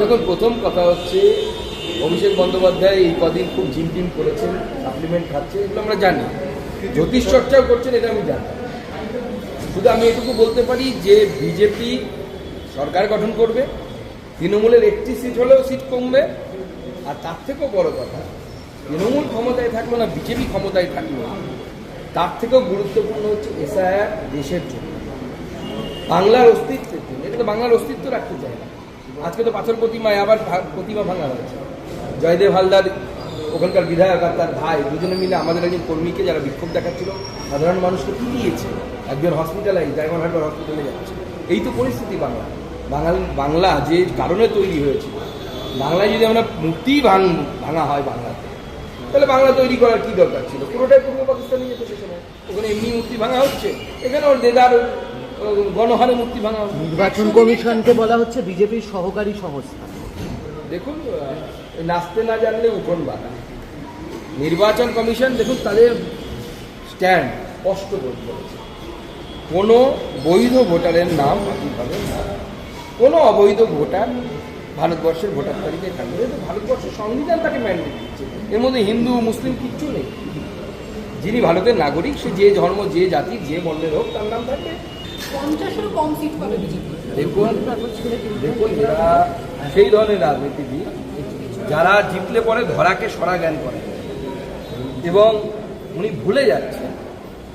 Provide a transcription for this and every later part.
দেখুন প্রথম কথা হচ্ছে অভিষেক বন্দ্যোপাধ্যায় এই কদিন খুব জিমটিম করেছেন সাপ্লিমেন্ট খাচ্ছে এগুলো আমরা জানি। জ্যোতিষ চর্চাও করছেন এটা আমি জানি। শুধু আমি এটুকু বলতে পারি যে বিজেপি সরকার গঠন করবে তৃণমূলের একটি সিট হলেও সিট কমবে আর তার থেকেও বড় কথা তৃণমূল ক্ষমতায় থাকল না বিজেপি ক্ষমতায় থাকল তার থেকেও গুরুত্বপূর্ণ হচ্ছে এসআইআর দেশের জন্য। বাংলার অস্তিত্বের জন্য। এটা তো বাংলার অস্তিত্ব রাখতে চায় না। আজকে তো পাথর প্রতিমায় আবার প্রতিমা ভাঙা হয়েছে। জয়দেব হালদার, ওখানকার বিধায়ক আর তার ভাই দুজনে মিলে আমাদের একজন কর্মীকে যারা বিক্ষোভ দেখাচ্ছিল, সাধারণ মানুষকে পিটিয়েছে। একজন হসপিটালাইজ ডায়মন্ড হারবার হসপিটালে যাচ্ছে। এই তো পরিস্থিতি বাংলা। বাঙাল, বাংলা যে কারণে তৈরি হয়েছিল বাংলায় যদি আমরা মূর্তি ভাঙ, ভাঙা হয় বাংলাতে, তাহলে বাংলা তৈরি করার কি দরকার ছিল? পুরোটাই পূর্ব পাকিস্তানে যেত সে সময় ওখানে এমনি মূর্তি ভাঙা হচ্ছে। এখানে ওর দেদার গণহারে মূর্তি ভাঙা নির্বাচন কমিশনকে বলা হচ্ছে বিজেপির সহকারী সংস্থা। দেখুন নাচতে না জানলে উঠোন বাঁধা। নির্বাচন কমিশন দেখুন তাদের স্ট্যান্ড স্পষ্ট করে করেছে কোনো বৈধ ভোটারের নাম না। কোনো অবৈধ ভোটার ভারতবর্ষের ভোটার তালিকায় থাকবে ভারতবর্ষের সংবিধান তাকে ম্যান্ডেট দিচ্ছে। এর মধ্যে হিন্দু মুসলিম কিচ্ছু নেই। যিনি ভারতের নাগরিক সে যে ধর্ম যে জাতি যে বর্ণের হোক তার নাম থাকবে। দেখুন সেই ধরনের রাজনীতিবিদ যারা জিতলে পরে ধরাকে সরা জ্ঞান করে। এবং উনি ভুলে যাচ্ছেন,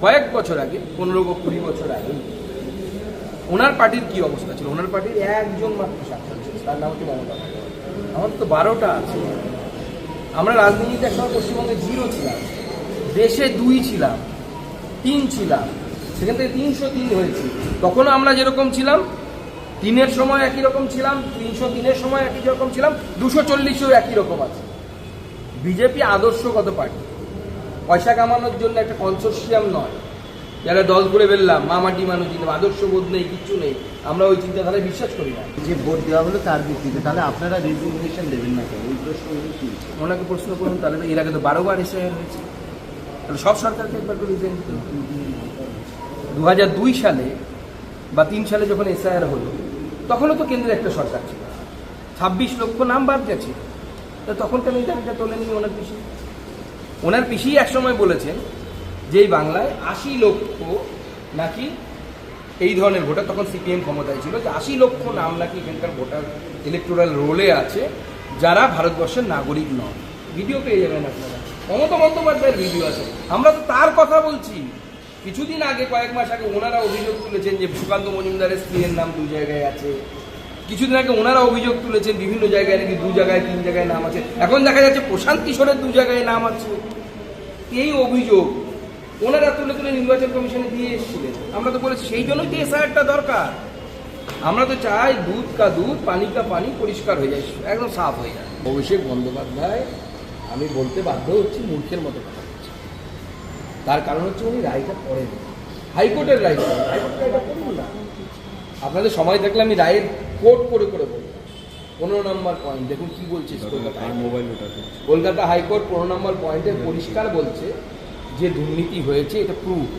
কয়েক বছর আগে, পনেরো কুড়ি বছর আগে, ওনার পার্টির কি অবস্থা ছিল? ওনার পার্টির একজন মাত্র সাক্ষাৎ ছিল, তার নাম হচ্ছে মমতা। আমাদের তো বারোটা আছে। আমরা রাজনীতিতে একসময় পশ্চিমবঙ্গে জিরো ছিলাম। দেশে দুই ছিলাম, তিন ছিলাম। সেখান থেকে তিনশো তিন হয়েছি। তখনও আমরা যেরকম ছিলাম তিনের সময় একই রকম ছিলাম তিনশো তিনের সময় একই রকম ছিলাম দুশো চল্লিশেও একই রকম আছে। বিজেপি আদর্শগত পার্টি। পয়সা কামানোর জন্য একটা কনসোর্সিয়াম নয়। যারা দল করে ফেললাম মামাটি মানুষ কিন্তু আদর্শ বোধ নেই কিচ্ছু নেই। আমরা ওই চিন্তাধারায় বিশ্বাস করি না। যে ভোট দেওয়া হলো তার ভিত্তিতে তাহলে আপনারা রেজিগনেশন দেবেন না কেন? এই প্রশ্ন কি? ওনাকে প্রশ্ন করুন তাহলে তো এর আগে তো বারোবার এসে হয়েছে। তাহলে সব সরকারকে একবার করে রিজাইন দিতে দু হাজার দুই সালে বা তিন সালে যখন এসআইআর হলো, তখনও তো কেন্দ্রে একটা সরকার ছিল। ছাব্বিশ লক্ষ নাম বাদ গেছে তা তখন কেন এই দাবিটা তোলেননি ওনার পিসি। ওনার পিসি একসময় বলেছেন যে এই বাংলায় আশি লক্ষ নাকি এই ধরনের ভোটার, তখন সিপিএম ক্ষমতায় ছিল, যে আশি লক্ষ নাম নাকি এখানকার ভোটার ইলেকটোরাল রোলে আছে, যারা ভারতবর্ষের নাগরিক নয় ভিডিও পেয়ে যাবেন আপনারা। মমতা বন্দ্যোপাধ্যায়ের ভিডিও আছে। আমরা তো তার কথা বলছি। কিছুদিন আগে, কয়েক মাস আগে ওনারা অভিযোগ তুলেছেন যে সুকান্ত মজুমদারের স্ত্রীর নাম দু জায়গায় আছে। কিছুদিন আগে ওনারা অভিযোগ তুলেছেন বিভিন্ন জায়গায় নাকি দু জায়গায়, তিন জায়গায় নাম আছে। এখন দেখা যাচ্ছে প্রশান্ত কিশোরের দু জায়গায় নাম আছে। এই অভিযোগ ওনারা তুলে তুলে নির্বাচন কমিশনে দিয়ে এসেছিলেন। আমরা তো বলেছি, সেই জন্যই তো এসআইআরটা দরকার। আমরা তো চাই দুধ কা দুধ, পানি কা পানি পরিষ্কার হয়ে যায়, একদম সাফ হয়ে যায়। অভিষেক বন্দ্যোপাধ্যায়, আমি বলতে বাধ্য হচ্ছি মূর্খের মতো কথা। তার কারণ হচ্ছে উনি রায়টা পড়েন। হাইকোর্টের রায় পড়েন। হাইকোর্টের রায়টা পড়ুন না। আপনাদের সময় থাকলে আমি রায়ের কোর্ট করে করে বলব। পনেরো নম্বর পয়েন্ট দেখুন কি বলছে কলকাতা মোবাইল কলকাতা হাইকোর্ট পনেরো নম্বর পয়েন্টে পরিষ্কার বলছে যে দুর্নীতি হয়েছে এটা প্রুফ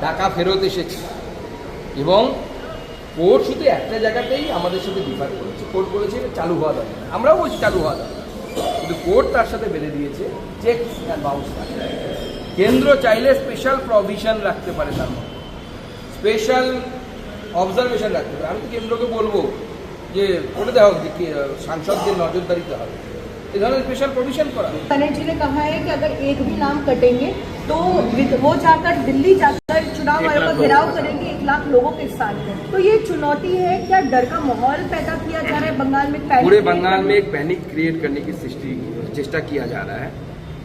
টাকা ফেরত এসেছে। এবং কোর্ট শুধু একটা জায়গাতেই আমাদের সাথে ডিফার করেছে। কোর্ট বলেছে এটা চালু হওয়া দরকার। আমরাও বলছি চালু হওয়া দরকার। কিন্তু কোর্ট তার সাথে বেঁধে দিয়েছে চেক অ্যান্ড বাউন্স কেন্দ্র চাইলে স্পেশাল প্রভিশন রাখতে পারে তার মধ্যে স্পেশাল অবজারভেশন রাখতে পারে আমি তো কেন্দ্রকে বলবো যে করে দেওয়া হোক যে কি, আহ, সাংসদদের নজরদারিতে হবে এ ধরনের স্পেশাল প্রভিশন করা बनर्जी ने कहा है कि अगर एक भी नाम कटेंगे तो विद- वो जाकर दिल्ली जाकर चुनाव आयोग का घेराव करेंगे एक लाख लोगों के साथ तो ये चुनौती है क्या डर का माहौल पैदा किया जा रहा है बंगाल में panic पूरे create बंगाल करने- में एक पैनिक क्रिएट करने की सृष्टि चेष्टा किया जा रहा है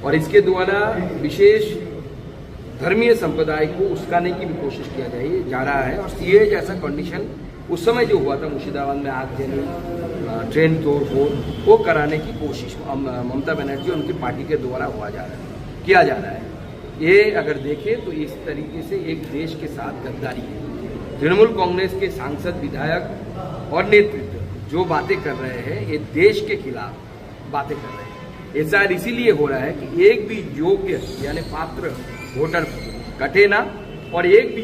और इसके द्वारा विशेष धर्मीय संप्रदाय को उस्काने की भी कोशिश किया जाए जा रहा है। और सीए जैसा कंडीशन उस समय जो हुआ था मुर्शिदाबाद में आगजनी अ, ट्रेन तोड़ फोड़ वो कराने की कोशिश ममता बनर्जी और उनकी पार्टी के द्वारा हुआ जा रहा है किया जा रहा है। ये अगर देखें तो इस तरीके से एक देश के साथ गद्दारी है। तृणमूल कांग्रेस के सांसद विधायक और नेतृत्व जो बातें कर रहे हैं ये देश के खिलाफ बातें कर रहे हैं। ऐसा इसीलिए हो रहा है कि एक भी योग्य यानी पात्र वोटर कटे ना और एक भी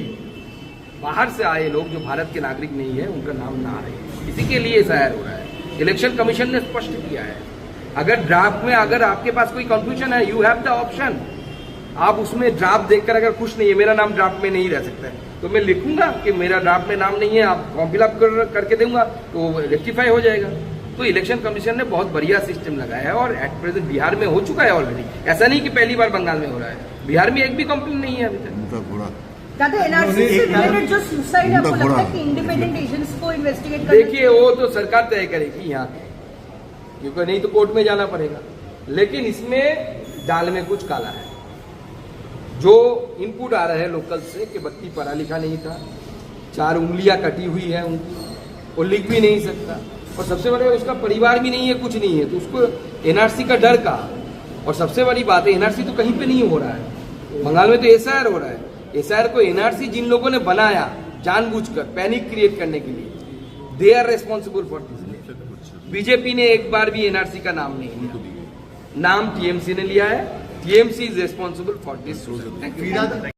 बाहर से आए लोग जो भारत के नागरिक नहीं है उनका नाम ना आए। इसी के लिए एसआईआर हो रहा है। इलेक्शन कमीशन ने स्पष्ट किया है। अगर ड्राफ्ट में अगर आपके पास कोई कंफ्यूजन है यू हैव द ऑप्शन आप उसमें ड्राफ्ट देखकर अगर खुश नहीं है मेरा नाम ड्राफ्ट में नहीं रह सकता है। तो मैं लिखूँगा कि मेरा ड्राफ्ट में नाम नहीं है आप फॉर्म फिलअप कर, करके दूँगा तो रेक्टिफाई हो जाएगा। तो इलेक्शन कमीशन ने बहुत बढ़िया सिस्टम लगाया है और एट प्रेजेंट बिहार में हो चुका है ऑलरेडी ऐसा नहीं कि पहली बार बंगाल में हो रहा है। बिहार में एक भी कंप्लेन नहीं है अभी तक। उनका घोड़ा। दादा एनआरसी से रिलेटेड जो सुसाइड आपको लगता है कि इंडिपेंडेंट एजेंट्स को इन्वेस्टिगेट करना देखिए वो तो सरकार तय करेगी यहाँ। क्योंकि नहीं तो कोर्ट में जाना पड़ेगा। लेकिन इसमें दाल में कुछ काला है। जो इनपुट आ रहा है लोकल से कि बत्ती पढ़ा लिखा नहीं था चार उंगलियाँ कटी हुई है उनकी वो लिख भी नहीं सकता। और सबसे बड़ा उसका परिवार भी नहीं है कुछ नहीं है। तो उसको एनआरसी का डर का और सबसे बड़ी बात है एनआरसी तो कहीं पे नहीं हो रहा है। बंगाल में तो एसआईआर हो रहा है। एसआईआर को एनआरसी जिन लोगों ने बनाया जानबूझकर पैनिक क्रिएट करने के लिए they are responsible for this BJP ने एक बार भी एनआरसी का नाम नहीं लिया। नाम टीएमसी ने लिया है। TMC is responsible for this